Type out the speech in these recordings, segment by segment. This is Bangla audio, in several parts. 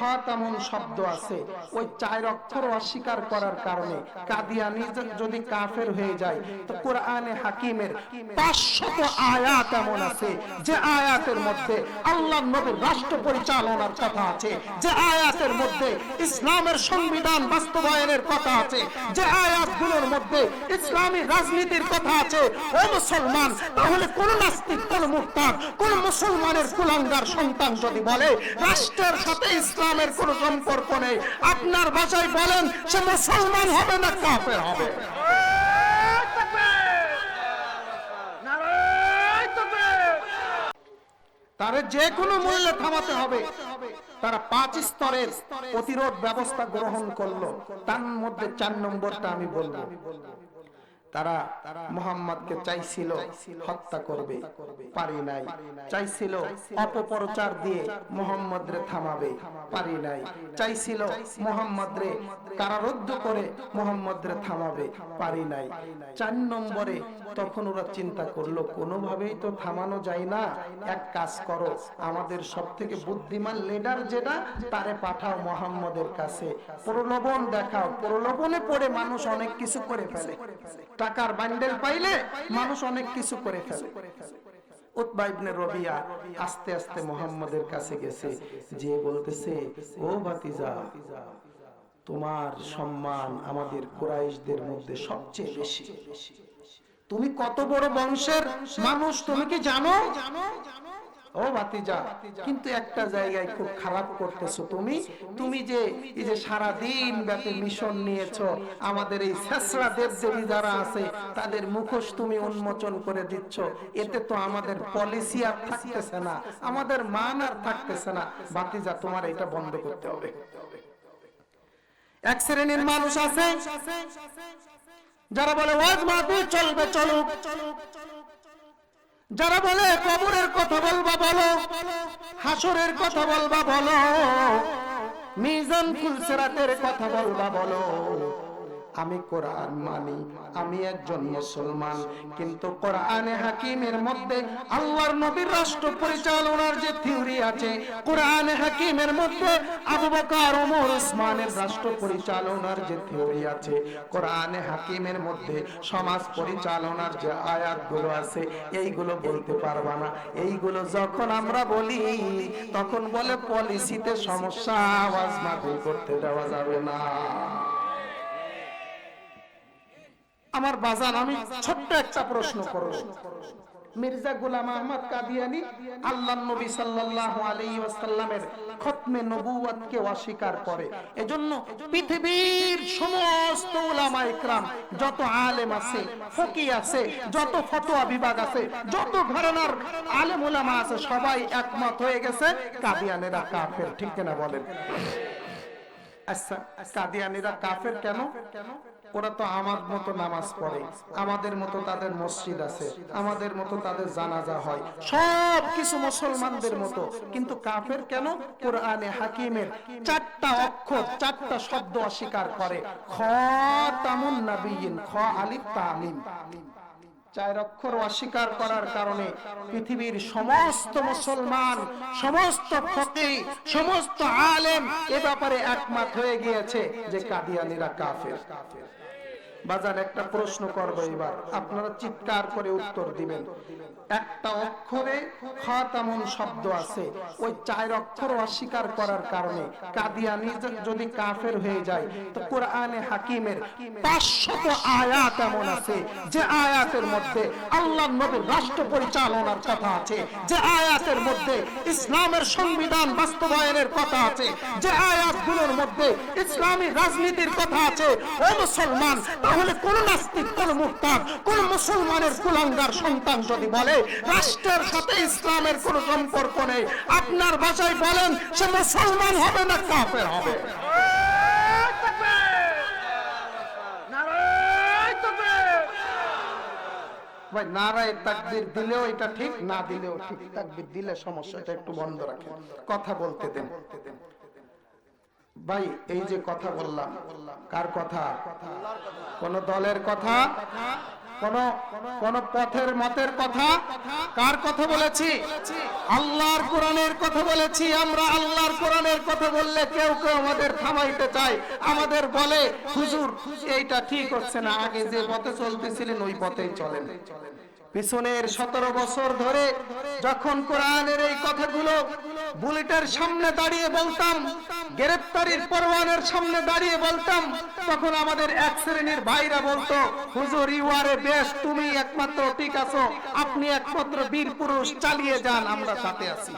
খাতামুন শব্দ আছে। ওই চার অক্ষর অস্বীকার করার কারণে কাদিয়ানি যদি কাফের হয়ে যায়, তো কোরআনে হাকিমের পাঁচশত আয়াত এমন আছে। যে আয়াতের মধ্যে আল্লাহ নবীর রাষ্ট্র পরিচালনার কথা আছে। যে আয়াতের মধ্যে ইসলামের সংবিধান বাস্তবায়নের কথা আছে। যে আয়াতগুলোর মধ্যে ইসলামী রাজনীতির কথা আছে। ও মুসলমান, তাহলে কোন নাস্তিক, কোন মুক্তার, কোন মুসলমানের কুলাঙ্গার সন্তান যদি বলে, রাষ্ট্রের সাথে ইসলামের কোনো সম্পর্ক নেই। আপনার ভাষায় বলেন, সে মুসলমান হবে না কাফের হবে। তারে যে কোনো মূল্যে থামাতে হবে। তারা পাঁচ স্তরের প্রতিরোধ ব্যবস্থা গ্রহণ করল। তার মধ্যে চার নম্বরটা আমি বলব। তারা মোহাম্মদকে চাইছিল হত্যা করবে। পারি নাই। চাইছিল অপপ্রচার দিয়ে মোহাম্মদ রে থামাবে। পারি নাই। চাইছিল মোহাম্মদ রে কারারুদ্ধ করে মোহাম্মদ রে থামাবে। পারি নাই। চার নম্বরে তখন ওরা চিন্তা করল কোনোভাবেই তো থামানো যায় না। এক কাজ করো আমাদের সব থেকে বুদ্ধিমান লিডার যেটা তারে পাঠাও মোহাম্মদের কাছে। প্রলোভন দেখাও। প্রলোভনে পড়ে মানুষ অনেক কিছু করে ফেলে। টাকার বান্ডেল পাইলে মানুষ অনেক কিছু করে ফেলে। উতবা ইবনে রবিয়া আস্তে আস্তে মোহাম্মদের কাছে গেছে। যে বলতেছে ও ভাতিজা তোমার সম্মান আমাদের কুরাইশদের মধ্যে সবচেয়ে বেশি। তুমি কত বড় বংশের মানুষ, তুমি কি জানো? ও ভাতিজা, কিন্তু একটা জায়গায় খুব খারাপ করতেছো তুমি। তুমি যে এই যে সারা দিন ব্যাপী মিশন নিয়েছো, আমাদের এই শেষরা দেব দেবী যারা আছে, তাদের মুখোশ তুমি উন্মোচন করে দিচ্ছ। এতে তো আমাদের পলিসি আর থাকতেছে না, আমাদের মান আর থাকতেছে না। ভাতিজা, তোমার এটা বন্ধ করতে হবে। এক শ্রেণির মানুষ আছে যারা বলে ওয়াজ মাহফিল চলবে, চলুক। যারা বলে কবরের কথা বলবা, বলো। হাসরের কথা বলবা, বলো। মিজান ফুলসেরাতের কথা বলবা, বলো। আমি কোরআন মানি, আমি একজন মুসলমান। কিন্তু কোরআনে হাকিমের মধ্যে আল্লাহর নবীর রাষ্ট্র পরিচালনার যে থিওরি আছে, কোরআনে হাকিমের মধ্যে আবু বকর, ওমর ওসমানের রাষ্ট্র পরিচালনার যে থিওরি আছে, কোরআনে হাকিমের মধ্যে সমাজ পরিচালনার যে আয়াতগুলো আছে, এইগুলো বলতে পারবা না। এইগুলো যখন আমরা বলি, তখন বলে পলিসিতে সমস্যা, আওয়াজ মাফিল করতে দেওয়া যাবে না। আমার বাজান আমি ছোট্ট একটা প্রশ্ন করব। মির্জা গোলাম আহমদ কাদিয়ানি আল্লাহ নবী সাল্লাল্লাহু আলাইহি ওয়াসাল্লামের খতমে নবুয়তকে অস্বীকার করে। এজন্য পৃথিবীর সমস্ত উলামা ইকরাম যত আলেম আছে ফকি আছে যত ফতোয়া বিভাগ আছে যত ঘরানার আলেম উলামা আছে সবাই একমত হয়ে গেছে কাদিয়ানেরা কাফের। ঠিক কিনা বলেন? আচ্ছা কাদিয়ানিরা কাফের কেন? ওরা তো আমার মতো নামাজ পড়ে। আমাদের মতো তাদের মসজিদ আছে। আমাদের মতো তাদের জানাজা হয়। সব কিছু মুসলমানদের মতো। কিন্তু কাফের কেন? কোরআনে হাকিমের চারটা অক্ষর, চারটা শব্দ অস্বীকার করে। খ তামুন নাবিয়িন খ আলিফ তামিম। চার অক্ষর অস্বীকার করার কারণে পৃথিবীর সমস্ত মুসলমান, সমস্ত ফকি, সমস্ত আলেম এ ব্যাপারে একমত হয়ে গিয়েছে যে কাদিয়ানিরা কাফের। বাজার একটা প্রশ্ন করব এবার। আপনারা চিৎকার করে উত্তর দিবেন। একটা অক্ষরে খাতামুন শব্দ আছে। ওই চার অক্ষর অস্বীকার করার কারণে কাদিয়ানি যদি কাফের হয়ে যায়, তো কোরআনে হাকিমের পাঁচশত আয়াত এমন আছে। যে আয়াতের মধ্যে আল্লাহ নবীর রাষ্ট্র পরিচালনার কথা আছে। যে আয়াতের মধ্যে ইসলামের সংবিধান বাস্তবায়নের কথা আছে। যে আয়াতগুলোর মধ্যে ইসলামী রাজনীতির কথা আছে। ও মুসলমান, তাহলে কোন নাস্তিক, কোন মুক্তার, কোন মুসলমানের কুলাঙ্গার সন্তান যদি বলে, রাষ্ট্রের সাথে ইসলামের কোন সম্পর্ক নেই, আপনার ভাষায় বলেন, সে মুসলমান হবে না কাফের হবে। ভাই, নারায় তাকবীর দিলেও এটা ঠিক, না দিলেও ঠিক। তাকবীর দিলে সমস্যা, এটা একটু বন্ধ রাখেন। কথা বলতে দেন। ভাই, এই যে কথা বললাম, কার কথা? কোন দলের কথা? কোন পথের মতের কথা? কার কথা বলেছি? আল্লাহর কোরআনের কথা বলেছি। আমরা আল্লাহর কোরআনের কথা বললে কেউ কেউ আমাদের থামাইতে চায়। আমাদের বলে, হুজুর, এইটা ঠিক হচ্ছে না। আগে যে পথে চলতেছিলেন, ওই পথেই চলেন। পিছনের সতেরো বছর ধরে যখন কোরআনের এই কথাগুলো বুলেটের সামনে দাঁড়িয়ে বলতাম, গ্রেপ্তারির পরওয়ানের সামনে দাঁড়িয়ে বলতাম। তখন আমাদের এক শ্রেণির ভাইরা বলতো, হুজুর ইউয়ারে বেশ তুমি একমাত্র ঠিক আছো। আপনি একমাত্র বীর পুরুষ, চালিয়ে যান, আমরা সাথে আছি।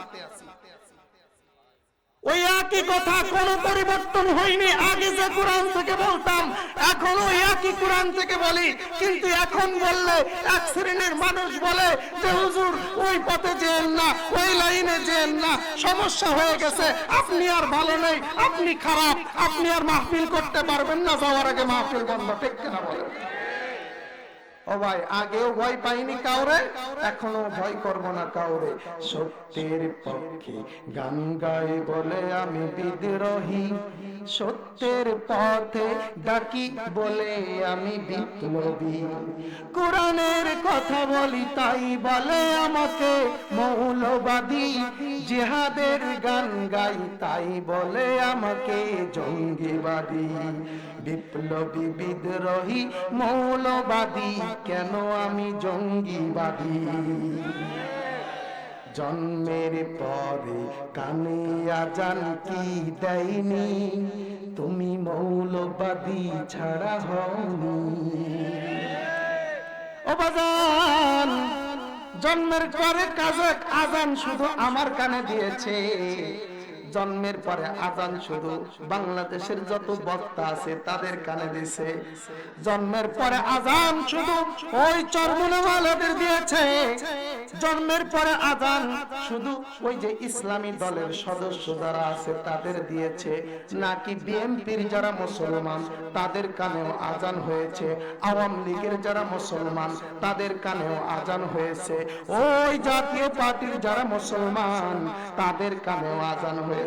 ওই একই কথা কোনো পরিবর্তন হয়নি। আগে যে কোরআন থেকে বলতাম, এখনও একই কোরআন থেকে বলি। কিন্তু এখন বললে এক শ্রেণির মানুষ বলে যে, হুজুর, ওই পথে যেন না, ওই লাইনে যেন না, সমস্যা হয়ে গেছে। আপনি আর ভালো নেই, আপনি খারাপ। আপনি আর মাহফিল করতে পারবেন না। যাওয়ার আগে মাহফিল বন্ধ, ঠিক কিনা বলেন? ও ভাই আগেও ভয় পাইনি কাউরে, এখনও ভয় করব না কাউরে। সত্যের পক্ষে গান গাই বলে আমি বিদ্রোহী। সত্যের পথে ডাকি বলে আমি বিপ্লবী। কোরআনের কথা বলি তাই বলে আমাকে মৌলবাদী। জিহাদের গান গাই তাই বলে আমাকে জঙ্গিবাদী। বিপ্লবী, বিদ্রোহী, মৌলবাদী। কেন আমি জঙ্গিবাদী? জন্মের পরে কানে আজান কি দেয়নি? তুমি মৌলবাদী ছাড়া হওনি। ও বাজান, জন্মের পরে কাজে আজান শুধু আমার কানে দিয়েছে। জন্মের পরে আজান শুধু বাংলাদেশের যত বক্তা আছে তাদের কানে দিছে জন্মের পরে আজান শুধু ওই চরমুনাওয়ালাদের দিয়েছে। জন্মের পরে আজান শুধু ওই যে ইসলামী দলের সদস্য যারা আছে তাদের দিয়েছে। নাকি বিএনপির যারা মুসলমান, তাদের কানেও আজান হয়েছে। আওয়ামী লীগের যারা মুসলমান, তাদের কানেও আজান হয়েছে। ওই জাতীয় পার্টির যারা মুসলমান, তাদের কানেও আজান হয়েছে।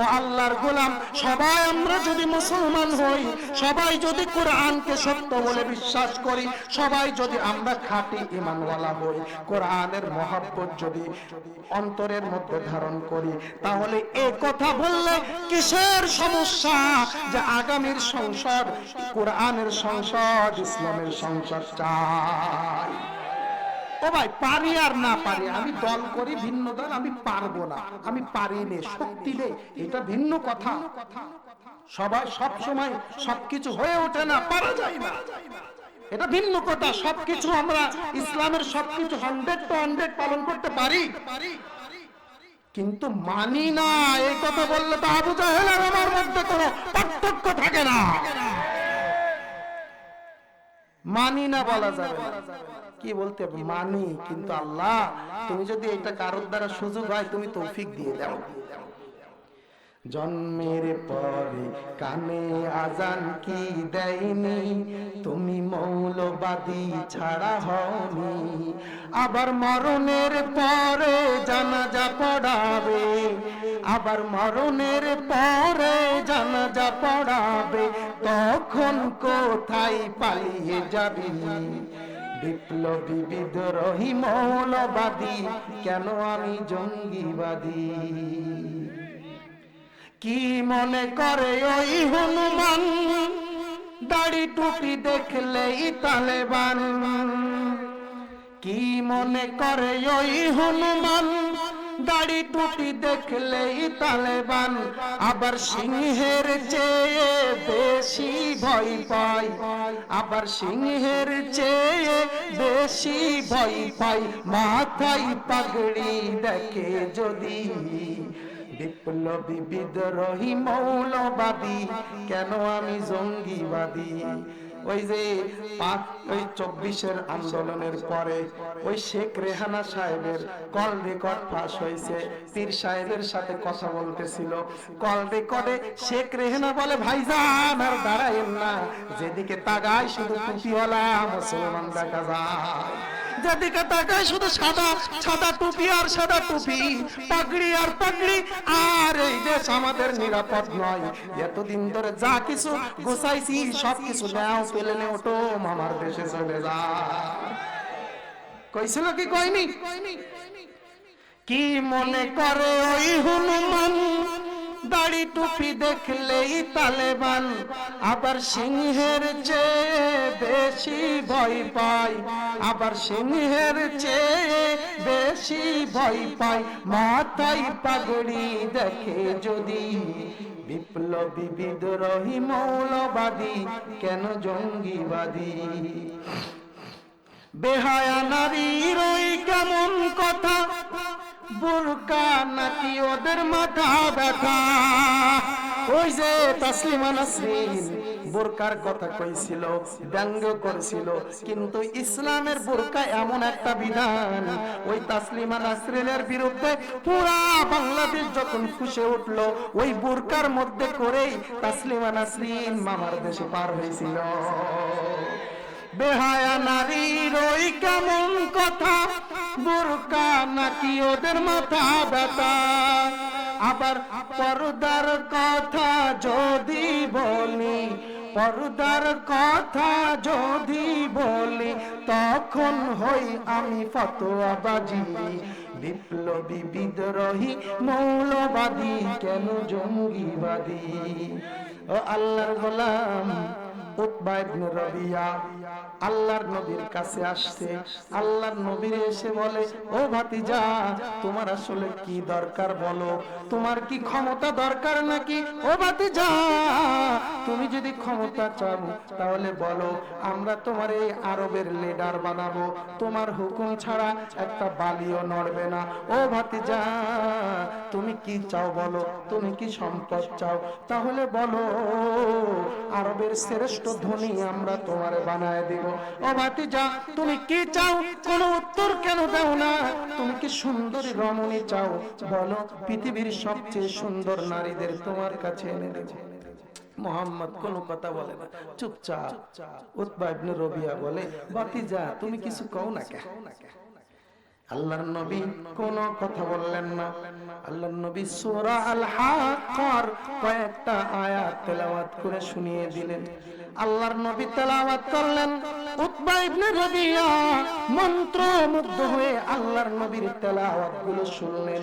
ও আল্লাহর গোলাম, সবাই আমরা যদি মুসলমান হই, সবাই যদি কোরআনকে সত্য বলে বিশ্বাস করি, সবাই যদি আমরা খাঁটি ইমানওয়ালা হই, কোরআনের মহাব্বত যদি অন্তরের মধ্যে ধারণ করি, তাহলে এ কথা বললে কিসের সমস্যা? যে আগামীর সংসদ কোরআনের সংসদ ইসলামের সংসদ চাই। ও ভাই পারি আর না পারি আমি দল করি ভিন্ন দল আমি পারব না। আমি পারি নে শক্তি নেই এটা ভিন্ন কথা। সবাই সব সময় সবকিছু হয়ে ওঠে না পারা যায় না। এটা ভিন্ন কথা সবকিছু আমরা ইসলামের সবকিছু হান্ড্রেড টু হান্ড্রেড পালন করতে পারি। কিন্তু মানি না এই কথা বললে তো আবু জাহেল আর আমার মধ্যে কোনো পার্থক্য থাকে না। মানি না বলা যাবে না। কি বলতে মানি। কিন্তু আল্লাহ তুমি যদি এটা কারোর দ্বারা সুযোগ হয় তুমি তৌফিক দিয়ে দাও। জন্মের পরে কানে আজান কি দেয়নি? তুমি মৌলবাদী ছাড়া হওনি। আবার মরণের পরে জানাজা পড়াবে। আবার মরণের পরে জানাজা পড়াবে। তখন কোথায় পালিয়ে যাবি? বিপ্লবী বিদ্রোহী মৌলবাদী, কেন আমি জঙ্গিবাদী? কি মনে করে ওই হনুমান? দাড়ি টুপি দেখলেই তালেবান। কি মনে করে ওই হনুমান? দাড়ি টুপি দেখলেই তালেবান। আবার সিংহের চেয়ে বেশি ভয় পাই। আবার সিংহের চেয়ে বেশি ভয় পাই। মাথায় পাগড়ি দেখে যদি বিপ্লবী বিদ্রোহী মৌলবাদী, কেন আমি জঙ্গিবাদী? ওই যে ওই চব্বিশের আন্দোলনের পরে ওই শেখ রেহানা সাহেবের কল রেকর্ড হয়েছে। পীর সাহেবের সাথে কথা বলতেছিল। কল রেকর্ডে শেখ রেহানা বলে, ভাইজান, আর দাঁড়ায়েন না। যেদিকে তাগায় শুধু টুপিওয়ালা মুসলমান দেখা যায়। যেদিকে তাকায় শুধু সাদা সাদা টুপি আর সাদা টুপি, পাগড়ি আর পাগড়ি। আর এই দেশ আমাদের নিরাপদ নয়। এতদিন ধরে যা কিছু গোছাইছি সব কিছু নাও, পেলে নে ওটো মামার দেশে চলে যা। কইছিল কি, কইনি? কি মনে করে ওই হনুমান? দাড়ি টুপি দেখলেই তালেবান। আবার সিংহের চেয়ে বেশি ভয় পায়। আবার সিংহের চেয়ে বেশি ভয় পায়। মাথায় পাগড়ি দেখে যদি বিপ্লবী বিদ্রোহী মৌলবাদী, কেন জঙ্গিবাদী? বেহায়া নারী রই কেমন কথা? বুরকা নাকি ওদের মাথা ব্যথা? ওই যে তাসলিমা নাসরিন, বোরকার কথা কইছিল, ব্যঙ্গ করেছিল, কিন্তু ইসলামের বোরকা এমন একটা বিধান, ওই তাসলিমা নাসরিনের বিরুদ্ধে পুরা বাংলাদেশ যখন ফুসে উঠল, ওই বোরকার মধ্যে করেই তাসলিমা নাসরিন মামার দেশে পার হয়েছিল। বেহায়া নারীর ওই কেমন কথা? বোরকা নাকি ওদের মাথা ব্যথা? আবার পর্দার কথা যদি বলি, পর্দার কথা যদি বলি, তখন হই আমি ফতোয়াবাজি। বিপ্লবী বিদ্রোহী, মৌলবাদী, কেন জঙ্গিবাদী? ও আল্লাহর গোলাম আল্লাহর নবীর কাছে আসছে। আল্লাহর নবীর এসে বলে, ও তোমার আসলে কি দরকার বলো? তোমার কি ক্ষমতা দরকার নাকি? ও তুমি যদি ক্ষমতা চাও, তাহলে বলো, আমরা তোমার এই আরবের লিডার বানাবো। তোমার হুকুম ছাড়া একটা বালিও নড়বে না। ও ভাতিজা, তুমি কি চাও বলো? তুমি কি সম্পদ চাও? তাহলে বলো, আরবের শ্রেষ্ঠ আমরা বানায় ও ভাতিজা, তুমি কি চাও? কোনো উত্তর কেন দাও না? তুমি কি সুন্দরী রমণী চাও? বলো, পৃথিবীর সবচেয়ে সুন্দর নারীদের তোমার কাছে এনে দেবো। মোহাম্মদ কোনো কথা বলে না। চুপচাপ ইবনে রবিয়া বলে বাতিজা তুমি কিছু কও না কে আল্লাহর নবী কোন কথা বললেন না। আল্লাহর নবী সূরা আল হাক্কার কয়েকটা আয়াত তেলাওয়াত করে শুনিয়ে দিলেন। আল্লাহর নবী তেলাওয়াত করলেন, উতবা ইবনে রাবিয়া মন্ত্রমুগ্ধ হয়ে আল্লাহর নবীর তেলাওয়াতগুলো শুনলেন।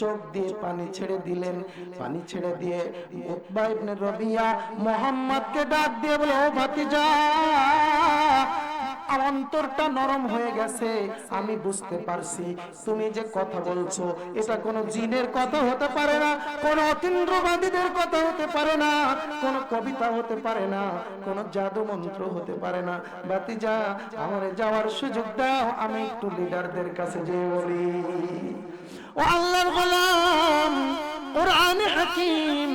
চোখ দিয়ে পানি ছেড়ে দিলেন। পানি ছেড়ে দিয়ে উতবা ইবনে রবিয়া মোহাম্মদকে ডাক দিয়ে বলে, ও ভাতিজা অন্তরটা নরম হয়ে গেছে। আমি বুঝতে পারছি। তুমি যে কথা বলছো, এটা কোনো জিনের কথা হতে পারে না, কোনো অতীন্দ্রবাদীদের কথা হতে পারে না, কোনো কবিতা হতে পারে না, কোনো জাদু মন্ত্র হতে পারে না। বাতিজা আমার যাওয়ার সুযোগ দাও, আমি একটু লিডারদের কাছে যেয়ে বলি। ও আল্লাহর গোলাম, কোরআনে হাকিম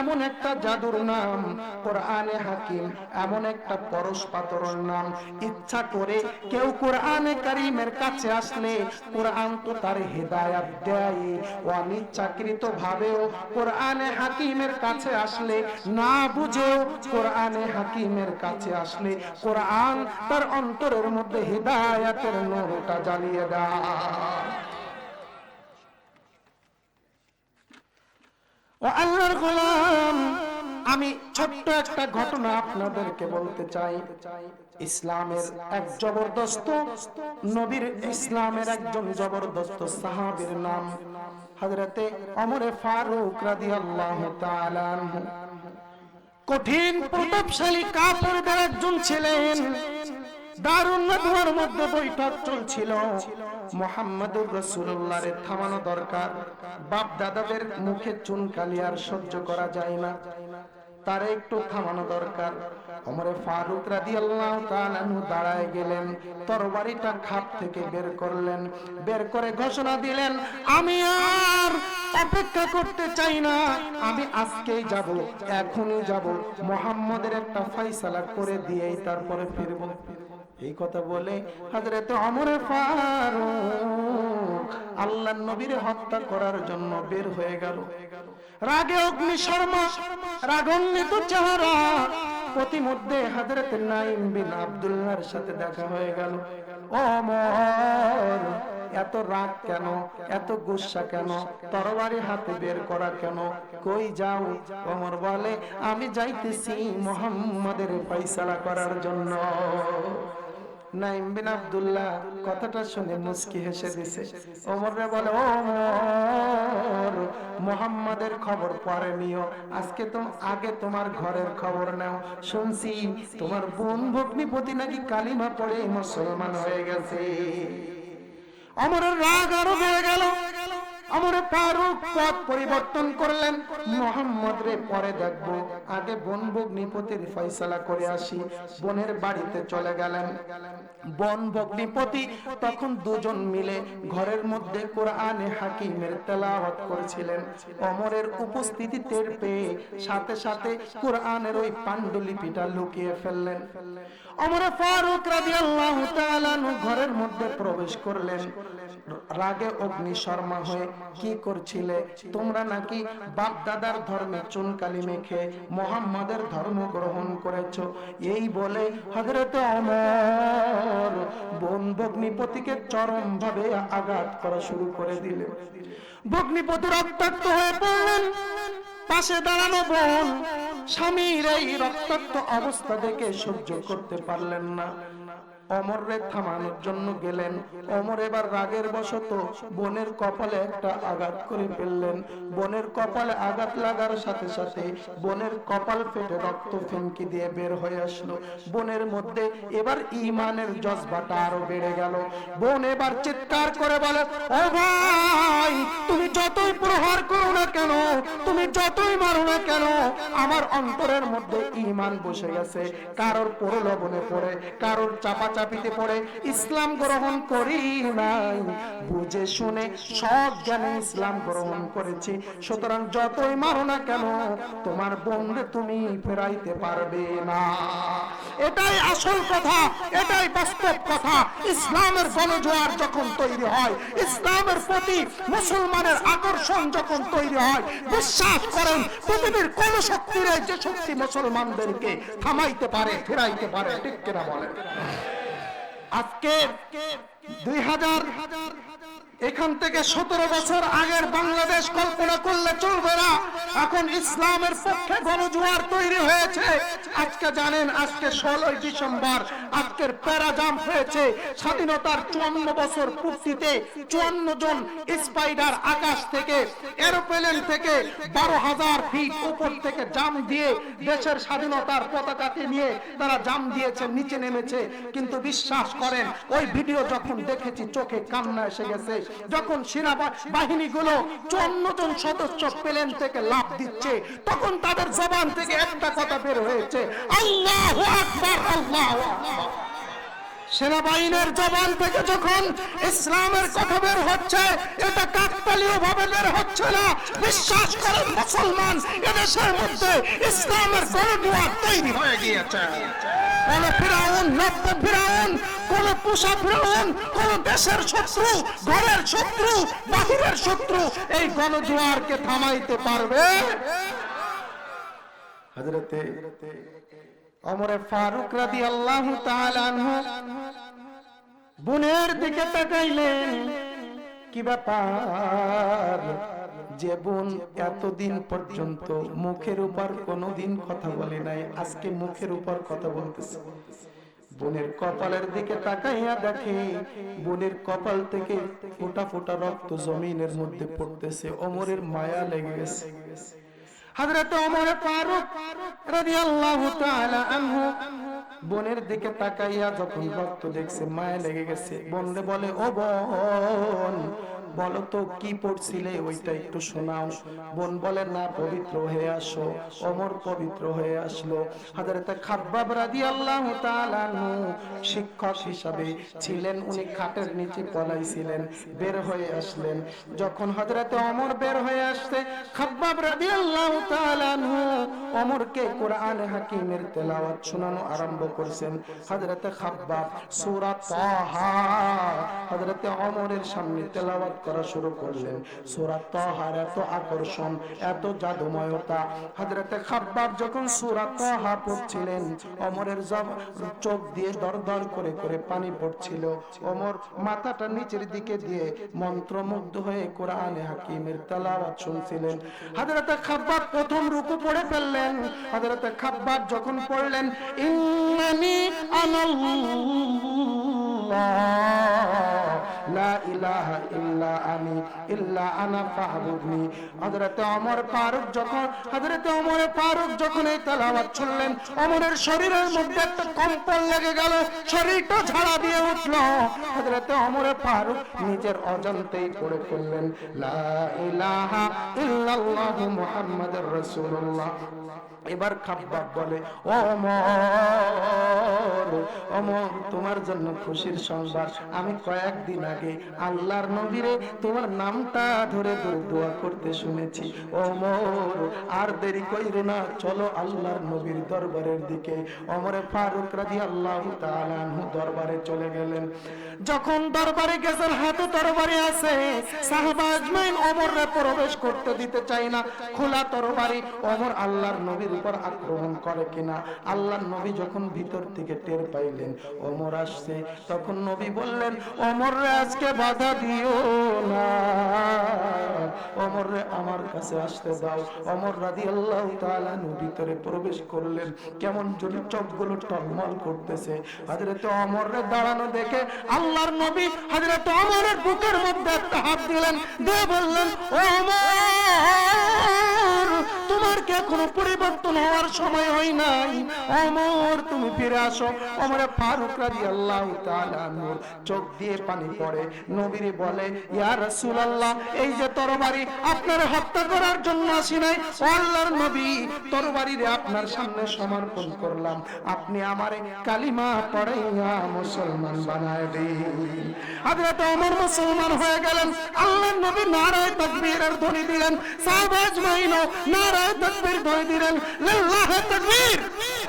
এমন একটা জাদুর নাম, কোরআনে হাকিম এমন একটা পরশ পাথরের নাম। ইচ্ছা করে কেউ কোরআনে কারিমের কাছে আসলে কোরআন তো তার হেদায়াত দেয়। ও অনিচ্ছাকৃত ভাবেও কোরআনে হাকিমের কাছে আসলে না বুঝেও কোরআনে হাকিমের কাছে আসলে কোরআন তার অন্তরের মধ্যে হেদায়াতের নূরটা জ্বালিয়ে দেয়। আল্লাহর গোলাম, আমি ছোট্ট একটা ঘটনা আপনাদেরকে বলতে চাই। ইসলামের এক জবরদস্ত, নবীর ইসলামের একজন জবরদস্ত সাহাবীর নাম হযরতে ওমরে ফারুক তাআলা আনহু। কঠিন প্রতাপশালী কাফেরদের একজন ছিলেন। নাদওয়ার মধ্যে বৈঠক চলছিল। মোহাম্মদুর রসুল্লাহরে থামানো দরকার। বাপ দাদাদের মুখে সহ্য করা যায় না। তারে একটু থামানো দরকার। ফারুক দাঁড়ায় গেলেন, তরবারিটা খাপ থেকে বের করলেন, বের করে ঘোষণা দিলেন, আমি আর অপেক্ষা করতে চাই না, আমি আজকেই যাব, এখনই যাব। মোহাম্মদের একটা ফয়সালা করে দিয়েই তারপরে ফিরব। এই কথা বলে হযরত ওমর ফারুক আল্লাহর নবীরে হত্যা করার জন্য বের হয়ে গেল। রাগে অগ্নি শর্মা রাগান্বিত চেহারা প্রতিমধ্যে হযরত নাইম বিন আব্দুল্লাহর সাথে দেখা হয়ে গেল। ওমর, এত রাগ কেন? এত গুসা কেন? তরবারি হাতে বের করা কেন? কই যাও? অমর বলে, আমি যাইতেছি মোহাম্মদের ফয়সালা করার জন্য। নাইম বিন আব্দুল্লাহ কথাটা শুনে মুস্কি হেসে দিছে। ওমরে বলে ওমর, মোহাম্মদের খবর পরে নিও। আজকে তো আগে তোমার ঘরের খবর নাও। শুনছি, তোমার বোন ভগ্নিপতি নাকি কালিমা পড়ে মুসলমান হয়ে গেছে। অমরের রাগ আরও বেড়ে গেল। ফারুক পথ পরিবর্তন করলেন মোহাম্মদ রে পরে দেখব। আগে বন ভগ্নিপতির ফয়সালা করে আসি। বোনের বাড়িতে চলে গেলেন বন ভগ্নিপতি তখন দুজন মিলে ঘরের মধ্যে কোরআনে হাকিমের তেলাওয়াত করেছিলেন। অমরের উপস্থিতি টের পেয়ে সাথে সাথে কোরআনের ওই পাণ্ডুলিপিটা লুকিয়ে ফেললেন। অমরে ফারুক ঘরের মধ্যে প্রবেশ করলেন। রাগে অগ্নি শর্মা হয়ে কি করছিলে? তোমরা নাকি বাপ দাদার ধর্মে চুনকালি মেখে মোহাম্মদের ধর্ম গ্রহণ করেছ? এই বলে হজরত অমর বোন ভগ্নিপতিকে চরম ভাবে আঘাত করা শুরু করে দিলে ভগ্নিপতি রক্তাক্ত হয়ে পড়লেন। পাশে দাঁড়ানো বোন স্বামীর এই রক্তাক্ত অবস্থা দেখে সহ্য করতে পারলেন না। অমর রে থামানোর জন্য গেলেন। অমর এবার রাগের বশত বোনের কপালে একটা আঘাত করে ফেললেন। বোনের কপালে আঘাত লাগার সাথে সাথে বোনের কপাল ফেটে রক্ত ফেঙ্কি দিয়ে বের হয়ে আসলো। বোনের মধ্যে এবার ইমানের জজবাটা আরও বেড়ে গেল। বোন এবার চিৎকার করে বলে, ও ভাই, তুমি যতই প্রহার করো না কেন, তুমি যতই মারো না কেন, আমার অন্তরের মধ্যে ইমান বসে গেছে। কারোর প্রলোভনে পড়ে, কারোর চাপা চাপিতে পড়ে, ইসলাম গ্রহণ করি নাই। বুঝে শুনে সব জ্ঞানে ইসলাম গ্রহণ করেছি। সুতরাং যতই মারো না কেন, তোমার বন্ধে তুমি ফেরাইতে পারবে না। এটাই আসল কথা, এটাই বাস্তব কথা। ইসলামের গণজোয়ার যখন তৈরি হয়, ইসলামের প্রতি মুসলমানের আকর্ষণ যখন তৈরি হয়, বিশ্বাস করেন, পৃথিবীর কোন শক্তির যে শক্তি মুসলমানদেরকে থামাইতে পারে, ফেরাইতে পারে, ঠিক কিনা বলেন? আজকে দুই হাজার এখান থেকে সতেরো বছর আগের বাংলাদেশ কল্পনা করলে চলবে না। এখন ইসলামের পক্ষে গণজোয়ার তৈরি হয়েছে। আজকে জানেন, আজকে ষোলোই ডিসেম্বর, আজকের প্যারাজাম হয়েছে। স্বাধীনতার চুয়ান্ন বছর পূর্তিতে চুয়ান্ন জন স্পাইডার আকাশ থেকে, এরোপ্লেন থেকে বারো হাজার ফিট উপর থেকে জাম দিয়ে দেশের স্বাধীনতার পতাকাকে নিয়ে তারা জাম দিয়েছে, নিচে নেমেছে। কিন্তু বিশ্বাস করেন, ওই ভিডিও যখন দেখেছি, চোখে কান্না এসে গেছে। যখন সেনা বাহিনীগুলো চুয়ান্ন জন সদস্য প্লেন থেকে লাভ দিচ্ছে, তখন তাদের জবান থেকে একটা কথা বের হয়েছে, আল্লাহ সেনাবাহিনীর জবান থেকে যখন ইসলামের কথা বের হচ্ছে, এটা কাকতালীয় ভাবে বের হচ্ছে না। বিশ্বাস করেন, মুসলমান এদেশের মধ্যে ইসলামের গণদুয়ার তৈরি হয়ে গিয়েছে। কোন ফিরাউন নব্য ফিরাউন, কোন পোষা ফিরাউন, কোন দেশের শত্রু, ঘরের শত্রু, বাহিরের শত্রু এই গণজোয়ারকে থামাইতে পারবে? হযরতে অমরে ফারুক রাদি আল্লাহ বোনের দিকে তাকাইলেন। কি ব্যাপার? যে বোন এতদিন পর্যন্ত মুখের উপর কোনোদিন কথা বলে নাই, আজকে মুখের উপর কথা বলতেছে। বোনের কপালের দিকে তাকাইয়া দেখে, বোনের কপাল থেকে ফোটা ফোটা রক্ত জমিনের মধ্যে পড়তেছে, অমরের মায়া লেগে গেছে। হযরত ওমর ফারুক রাদিয়াল্লাহু তাআলা আনহু বোনের দিকে তাকাইয়া যখন রক্ত দেখছে, মায়া লেগে গেছে। বোনরে বলে, ও বোন বলো তো, কি পড়ছিলে? ওইটা একটু শোনাও। বোন বলে, না, পবিত্র হয়ে আসো। অমর পবিত্র হয়ে আসলো। হাজারতে খাব্বাব রাদিয়াল্লাহু তাআলা শিক্ষক হিসাবে ছিলেন। উনি খাটের নিচে পলাইছিলেন, বের হয়ে আসলেন। যখন হযরতে অমর বের হয়ে আসছে খাব্বাব রাদিয়াল্লাহু তাআলা আনহু অমরকে কোরআন হাকিমের তেলাওয়াত শোনানো আরম্ভ করেছেন। হযরতে খাব্বাব সূরা তাহা অমরের সামনে তেলাওয়াত করা শুরু করলেন। সূরা তাহার এত আকর্ষণ, এত জাদুময়তা। হযরতে খাব্বাব যখন সূরা তাহা পড়ছিলেন ওমরের জব চোখ দিয়ে দরদর করে করে পানি পড়ছিল। ওমর মাথাটা নিচের দিকে দিয়ে মন্ত্রমুগ্ধ হয়ে কোরআনে হাকিমের তেলাওয়াত শুনছিলেন। হযরতে খাব্বাব প্রথম রুকু পড়ে ফেললেন। হযরতে খাব্বাব যখন পড়লেন, ইন্নানি আনাল্লাহ। শরীরের মধ্যে একটা লেগে গেল, শরীরটা ঝাড়া দিয়ে উঠল। হযরতে ওমর ফারুক নিজের অজান্তেই পড়ে ফেললেন লা ইলাহা ইল্লাল্লাহু মুহাম্মাদুর এবার খাব্বাব বলে অমর অমর, তোমার জন্য খুশির সংবাদ। আমি কয়েকদিন আগে আল্লাহর নবীরে তোমার নামটা ধরে ধরে দোয়া করতে শুনেছি। অমর, আর দেরি কইরো না, চলো আল্লাহর নবীর দরবারের দিকে। অমরে ফারুক রাজি আল্লাহ তাআলাহু দরবারে চলে গেলেন। যখন দরবারে গেছেন, হাতে তরবারি আছে। সাহাবা আজমাইন ওমররে প্রবেশ করতে দিতে চাই না। খোলা তরবারি, অমর আল্লাহর নবীর উপর আক্রমণ করে কিনা? আল্লাহর নবী যখন ভিতর থেকে টের পাইলেন, ওমর আসছে। তখন নবী বললেন ওমর আজকে বাধা দিও না। আমার কাছে আসতে দাও। রাদিয়াল্লাহু তাআলা ভিতরে প্রবেশ করলেন। কেমন যদি চোখগুলো টলমল করতেছে। দাঁড়ানো দেখে আল্লাহর নবী হযরত ওমরের বুকের মধ্যে একটা হাত দিলেন। দিয়ে বললেন ও ওমর! তোমার কি এখনও পরিবর্তন হওয়ার সময় হয় নাই? ওমর তুমি ফিরে আসো। ওমরে ফারুক রাদিয়াল্লাহু তাআলা নূর চোখ দিয়ে পানি পড়ে। নবীরে বলে, ইয়া রাসূলুল্লাহ, এই যে তরবারি আপনার হত্যা করার জন্য আসি নাই। আল্লাহর নবী, তরবারিরে আপনার সামনে সমর্পণ করলাম। আপনি আমারে কালিমা পড়াইয়া মুসলমান বানায় দিন। হযরত ওমর মুসলমান হয়ে গেলেন। আল্লাহর নবী নারায়ে তাকবীরের ধ্বনি দিলেন। সাহাবা আজমাইনও নারায়ে তাকবীর ধ্বনি দিলেন। লিল্লাহি তাকবীর!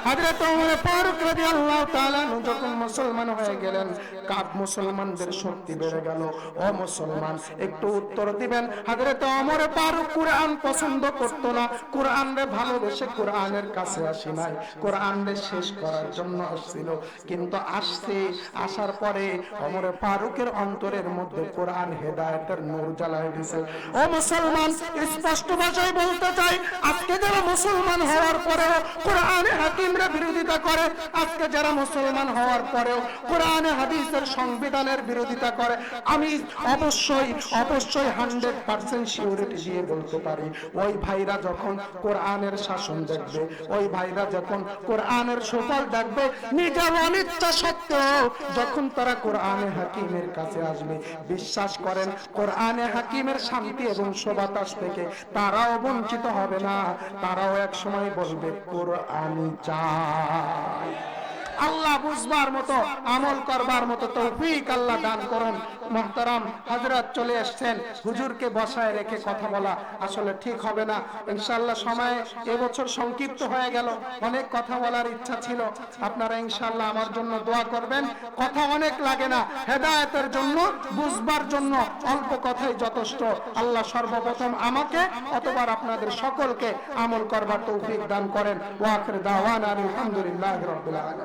ওমর ফারুক রাদিয়াল্লাহু তাআলা যখন মুসলমান হয়ে গেলেন, কাপ মুসলমানদের শক্তি বেড়ে গেল। ও মুসলমান, একটু উত্তর দিবেন? ওমর ফারুক কুরআন পছন্দ করত না। ভালোবেসে কোরআনের কাছে আসি নাই। শেষ করার জন্য আসছিল। কিন্তু আসছে, আসার পরে ওমর ফারুকের অন্তরের মধ্যে কোরআন হেদায়েতের নূর জ্বালায় দিয়েছে ও মুসলমান, স্পষ্ট ভাষায় বলতে চাই, আজকে যারা মুসলমান হওয়ার পরে কোরআনে হাকিমরা বিরোধিতা করে। আজকে যারা মুসলমান হওয়ার পরেও কোরআনে, হাদিসের সংবিধানের বিরোধিতা করে, আমি অবশ্যই অবশ্যই হান্ড্রেড পার্সেন্ট সিউরিটি দিয়ে বলতে পারি, ওই ভাইরা যখন কোরআনের শাসন দেখবে, ওই ভাইরা যখন কোরআনের সুফল দেখবে, নিজের অনিচ্ছা সত্ত্বেও যখন তারা কোরআনে হাকিমের কাছে আসবে, বিশ্বাস করেন, কোরআনে হাকিমের শান্তি এবং শোভাতাস থেকে তারাও বঞ্চিত হবে না। তারাও এক সময় বলবে কোরআনি চাই আল্লাহ বুঝবার মতো, আমল করবার মতো তৌফিক আল্লাহ দান করুন। মোহতারাম হজরত চলে এসছেন। হুজুরকে বসায় রেখে কথা বলা আসলে ঠিক হবে না। ইনশাল্লাহ সময় এবছর সংক্ষিপ্ত হয়ে গেল। অনেক কথা বলার ইচ্ছা ছিল। আপনারা ইনশাল্লাহ আমার জন্য দোয়া করবেন। কথা অনেক লাগে না। হেদায়তের জন্য, বুঝবার জন্য অল্প কথাই যথেষ্ট। আল্লাহ সর্বপ্রথম আমাকে অতবার আপনাদের সকলকে আমল করবার তৌফিক দান করেন। ওয়াখির দাওয়ান আলহামদুলিল্লাহ রাব্বিল আলামিন।